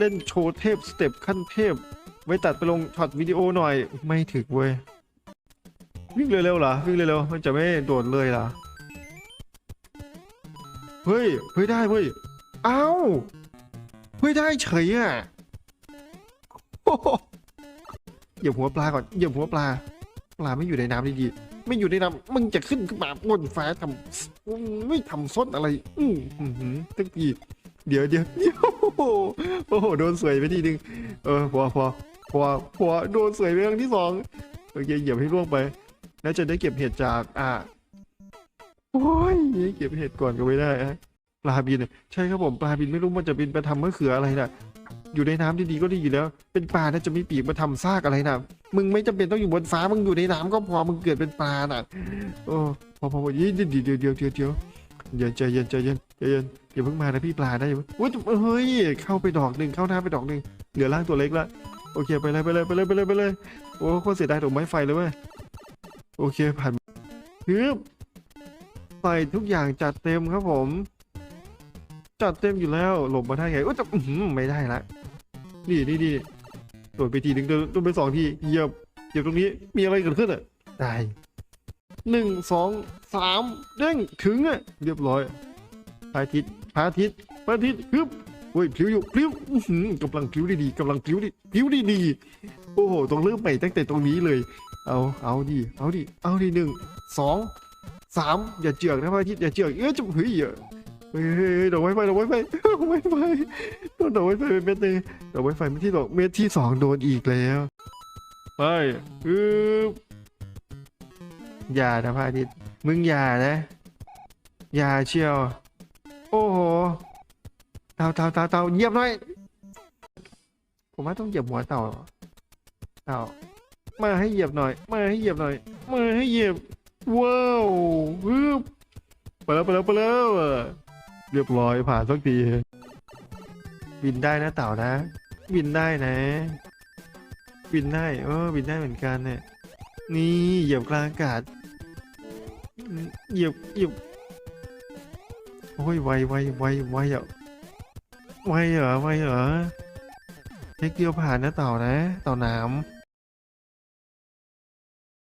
เล่นโชว์เทพสเต็ปขั้นเทพ ไว้ตัดไปลงช็อตวิดีโอหน่อยไม่ถึกเว้ย วิ่งเร็วๆเหรอ วิ่งเร็วๆมันจะไม่โดดเลยเหรอ เฮ้ย เฮ้ยได้เว้ยเอ้าเฮ้ยได้เฉยอะโอ้โหเหยียบหัวปลาก่อนเหยียบหัวปลา ปลาไม่อยู่ในน้ำดีๆ ไม่อยู่ในน้ำมึงจะขึ้นขึ้นมาบนฟ้าทำไม่ทำส้นอะไร อือหือตั้งทีเดี๋ยวเดี๋ยวเดี๋ยว หโอ้โหโดนสวยไปทีนึงเออพอพอพอพอโดนสวยไปครั้งที่สองโอเคเหยียบให้ล่วงไป แล้วจะได้เก็บเห็ดจากอ่าโอ้ยเก็บเห็ดก่อนก็ไม่ได้ฮะปลาบินเนี่ยใช่ครับผมปลาบินไม่รู้มันจะบินไปทำมะเขืออะไรนะอยู่ในน้ำดีๆก็ดีอยู่แล้ว เป็นปลาน่าจะมีปีกมาทำซากอะไรนะมึงไม่จำเป็นต้องอยู่บนฟ้ามึงอยู่ในน้ำก็พอมึงเกิดเป็นปลาน่ะโอ้พอพอพอเดี๋ยวเดี๋ยวเดี๋ยวเดี๋ยว เยวเดี๋ยวใจเย็นใจเย็นใจเย็นอย่าเพิ่งมานะพี่ปลาได้อยู่อุ้ยเฮ้ยเข้าไปดอกหนึ่งเข้าหน้าไปดอกหนึ่งเหลือร่างตัวเล็กละโอเคไปเลยไปเลยไปเลยไปเลยไปเลยโอ้โคตรเสียดายดอกไม้ไฟเลยเว้ยโอเคผ่านฮึบใส่ทุกอย่างจัดเต็มครับผม จัดเต็มอยู่แล้วหลบมาได้ไงอุ้ยแต่อื้อหือไม่ได้ละนี่นี่นี่โดดไปทีหนึ่งโดดโดดไปสองทีเหยียบเหยียบตรงนี้มีอะไรเกิดขึ้นอะได้หนึ่งสอง สามเด้งถึงอะเรียบร้อยพระอาทิตย์พระอาทิตย์พระอาทิตย์ฮึบโอ้ยพิ้วอยู่พิ้วกำลังพิ้วดีๆกำลังพิ้วดีพิ้วดีๆโอ้โหต้องเริ่มใหม่ตั้งแต่ตรงนี้เลย เอาเอาดิเอาดิเอาดิหนึ่งสองสามอย่าเจือกนะพระอาทิตย์อย่าเจือกเอ้ยจุ๊บเฮ้ยเฮ้ยเฮ้ยเฮ้ยดอกไม้ไฟดอกไม้ไฟดอกไม้ไฟโดนดอกไม้ไฟเป็นเม็ดเลยดอกไม้ไฟเม็ดที่ดอกเม็ดที่สองโดนอีกแล้วไปอึ๊บอย่านะพระอาทิตย์ มึงอย่านะ อย่าเชียว โอ้โหเต่าเต่าเต่าเต่าเหยียบหน่อย ผมว่าต้องเหยียบหัวเต่าเต่ามาให้เหยียบหน่อย มาให้เหยียบหน่อย มาให้เหยียบ ว้าวอึ๊บไปแล้วไปแล้วไปแล้วเรียบร้อยผ่านสักที บินได้นะเต่านะ บินได้นะ บินได้ เออ บินได้เหมือนกันเนี่ย นี่เหยียบกลางอากาศ เหยียบเหยียบโอ้ยไวไวไวไวอะไวเหรอไวเหรอเทคเดียวผ่านนะเต่านะ เต่าน้ำ